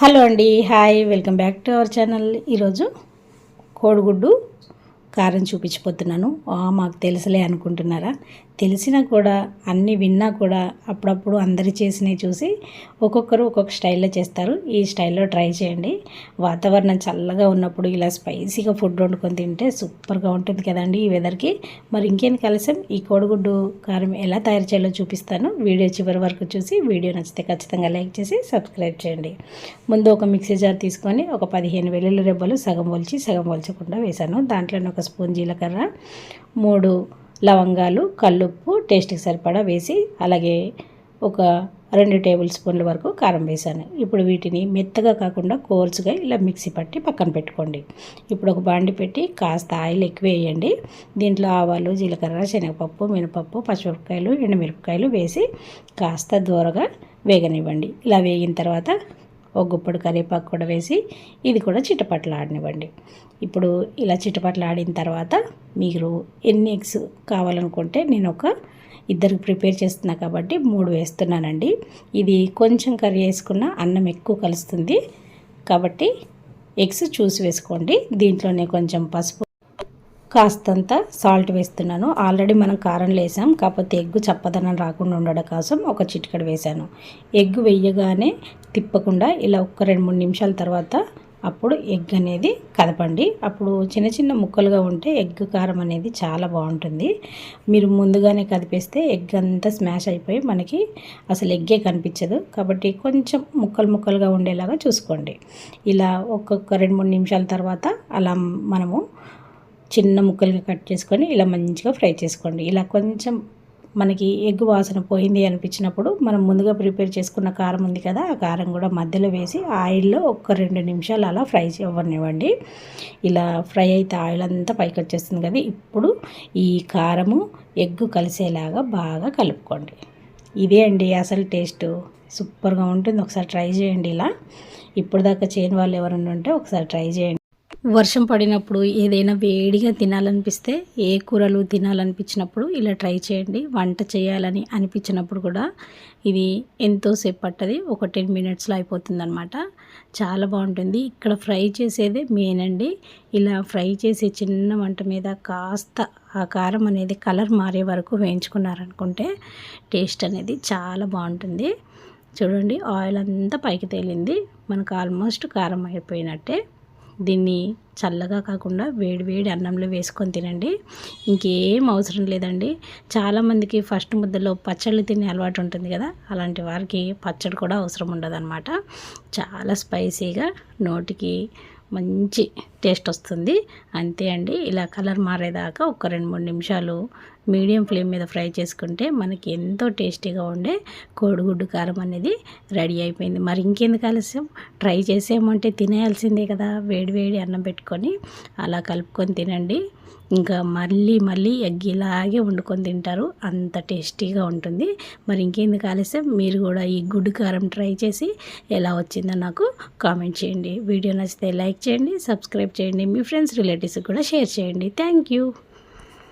Hello అండి hi welcome back to our channel. ఈరోజు కోడిగుడ్డు కారం చూపించిపోతున్నాను మాకు తెలుసులే అనుకుంటున్నారా? తెలిసినా కూడా అన్నీ విన్నా కూడా అప్పుడప్పుడు అందరి చేసినవి చూసి ఒక్కొక్కరు ఒక్కొక్క స్టైల్లో చేస్తారు. ఈ స్టైల్లో ట్రై చేయండి. వాతావరణం చల్లగా ఉన్నప్పుడు ఇలా స్పైసీగా ఫుడ్ వండుకొని తింటే సూపర్గా ఉంటుంది కదండి ఈ వెదర్కి. మరి ఇంకేం కలిసాం ఈ కోడిగుడ్డు కారం ఎలా తయారు చేయాలో చూపిస్తాను. వీడియో చివరి వరకు చూసి వీడియో నచ్చితే ఖచ్చితంగా లైక్ చేసి సబ్స్క్రైబ్ చేయండి. ముందు ఒక మిక్సీ జార్ తీసుకొని ఒక పదిహేను వెల్లుల్లి రెబ్బలు సగం ఒలిచి సగం ఒలచకుండా వేశాను. దాంట్లోనే ఒక స్పూన్ జీలకర్ర మూడు లవంగాలు కల్లుప్పు టేస్ట్కి సరిపడా వేసి అలాగే ఒక రెండు టేబుల్ స్పూన్ల వరకు కారం వేసాను ఇప్పుడు వీటిని మెత్తగా కాకుండా కోర్సుగా ఇలా మిక్సీ పట్టి పక్కన పెట్టుకోండి. ఇప్పుడు ఒక బాండి పెట్టి కాస్త ఆయిల్ ఎక్కువ వేయండి. దీంట్లో ఆవాలు జీలకర్ర శనగపప్పు మినపప్పు పచ్చిమిరపకాయలు ఎండుమిరపకాయలు వేసి కాస్త దూరగా వేగనివ్వండి. ఇలా వేగిన తర్వాత ఒక గుప్పడు కరివేపాకు కూడా వేసి ఇది కూడా చిటపట్లు ఆడినివ్వండి. ఇప్పుడు ఇలా చిటపట్లు ఆడిన తర్వాత మీరు ఎన్ని ఎగ్స్ కావాలనుకుంటే నేను ఒక ఇద్దరికి ప్రిపేర్ చేస్తున్నా కాబట్టి మూడు వేస్తున్నానండి. ఇది కొంచెం కర్రీ వేసుకున్న అన్నం ఎక్కువ కలుస్తుంది కాబట్టి ఎగ్స్ చూసి వేసుకోండి. దీంట్లోనే కొంచెం పసుపు కాస్తంత సాల్ట్ వేస్తున్నాను. ఆల్రెడీ మనం కారం వేసాం కాకపోతే ఎగ్గు చప్పదనం రాకుండా ఉండడం కోసం ఒక చిటికడ వేసాను ఎగ్ వేయగానే తిప్పకుండా ఇలా ఒక్క రెండు మూడు నిమిషాల తర్వాత అప్పుడు ఎగ్ అనేది కదపండి. అప్పుడు చిన్న చిన్న ముక్కలుగా ఉంటే ఎగ్ కారం అనేది చాలా బాగుంటుంది. మీరు ముందుగానే కదిపేస్తే ఎగ్ అంతా స్మాష్ అయిపోయి మనకి అసలు ఎగ్గే కనిపించదు. కాబట్టి కొంచెం ముక్కలు ముక్కలుగా ఉండేలాగా చూసుకోండి. ఇలా ఒక్కొక్క రెండు మూడు నిమిషాల తర్వాత అలా మనము చిన్న ముక్కలుగా కట్ చేసుకొని ఇలా మంచిగా ఫ్రై చేసుకోండి. ఇలా కొంచెం మనకి ఎగ్ వాసన పోయింది అనిపించినప్పుడు మనం ముందుగా ప్రిపేర్ చేసుకున్న కారం ఉంది కదా ఆ కారం కూడా మధ్యలో వేసి ఆయిల్లో ఒక రెండు నిమిషాలు అలా ఫ్రై అవ్వనివ్వండి. ఇలా ఫ్రై అయితే ఆయిల్ అంతా పైకి వచ్చేస్తుంది కదా ఇప్పుడు ఈ కారము ఎగ్ కలిసేలాగా బాగా కలుపుకోండి. ఇదే అండి అసలు టేస్ట్. సూపర్గా ఉంటుంది. ఒకసారి ట్రై చేయండి ఇలా. ఇప్పుడు దాకా చేయని వాళ్ళు ఎవరైనా ఉంటే ఒకసారి ట్రై చేయండి. వర్షం పడినప్పుడు ఏదైనా వేడిగా తినాలనిపిస్తే ఏ కూరలు తినాలనిపించినప్పుడు ఇలా ట్రై చేయండి. వంట చేయాలని అనిపించినప్పుడు కూడా ఇది ఎంతోసేపు పట్టది ఒక టెన్ మినిట్స్లో అయిపోతుంది అనమాట చాలా బాగుంటుంది. ఇక్కడ ఫ్రై చేసేదే మెయిన్ అండి. ఇలా ఫ్రై చేసే చిన్న వంట మీద కాస్త ఆ కారం అనేది కలర్ మారే వరకు వేయించుకున్నారనుకుంటే టేస్ట్ అనేది చాలా బాగుంటుంది. చూడండి ఆయిల్ అంతా పైకి తేలింది. మనకు ఆల్మోస్ట్ కారం అయిపోయినట్టే. దీన్ని చల్లగా కాకుండా వేడి వేడి అన్నంలో వేసుకొని తినండి. ఇంకేం అవసరం లేదండి. చాలామందికి ఫస్ట్ ముద్దలో పచ్చళ్ళు తినే అలవాటు ఉంటుంది కదా అలాంటి వారికి పచ్చడి కూడా అవసరం ఉండదన్నమాట. చాలా స్పైసీగా నోటికి మంచి టేస్ట్ వస్తుంది. అంతే అండి. ఇలా కలర్ మారేదాకా ఒక రెండు మూడు నిమిషాలు మీడియం ఫ్లేమ్ మీద ఫ్రై చేసుకుంటే మనకి ఎంతో టేస్టీగా ఉండే కోడిగుడ్డు కారం అనేది రెడీ అయిపోయింది. మరి ఇంకెందుకు ఆలస్యం? ట్రై చేసేమంటే తినేయాల్సిందే కదా. వేడి వేడి అన్నం పెట్టుకొని అలా కలుపుకొని తినండి. ఇంకా మళ్ళీ మళ్ళీ ఎగ్ ఇలాగే వండుకొని తింటారు. అంత టేస్టీగా ఉంటుంది. మరి ఇంకెందుకు ఆలస్యం? మీరు కూడా ఈ గుడ్డు కారం ట్రై చేసి ఎలా వచ్చిందో నాకు కామెంట్ చేయండి. వీడియో నచ్చితే లైక్ చేయండి సబ్స్క్రైబ్ చేయండి. మీ ఫ్రెండ్స్ రిలేటివ్స్కి కూడా షేర్ చేయండి. Thank you.